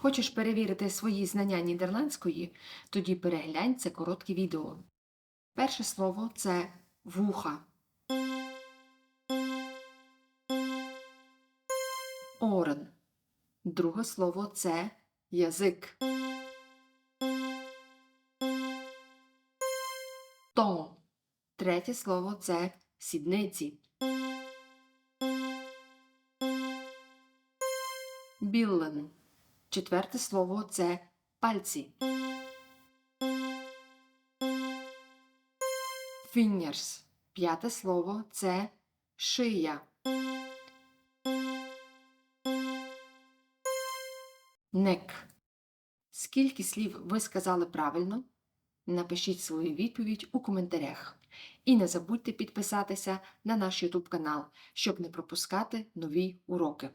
Хочеш перевірити свої знання нідерландської? Тоді переглянь це коротке відео. Перше слово це вуха. Орен. Друге слово це язик. Тон. Третє слово це сідниці. Біллен. Четверте слово це пальці. Fingers. П'яте слово це шия. Neck. Скільки слів ви сказали правильно? Напишіть свою відповідь у коментарях. І не забудьте підписатися на наш YouTube канал, щоб не пропускати нові уроки.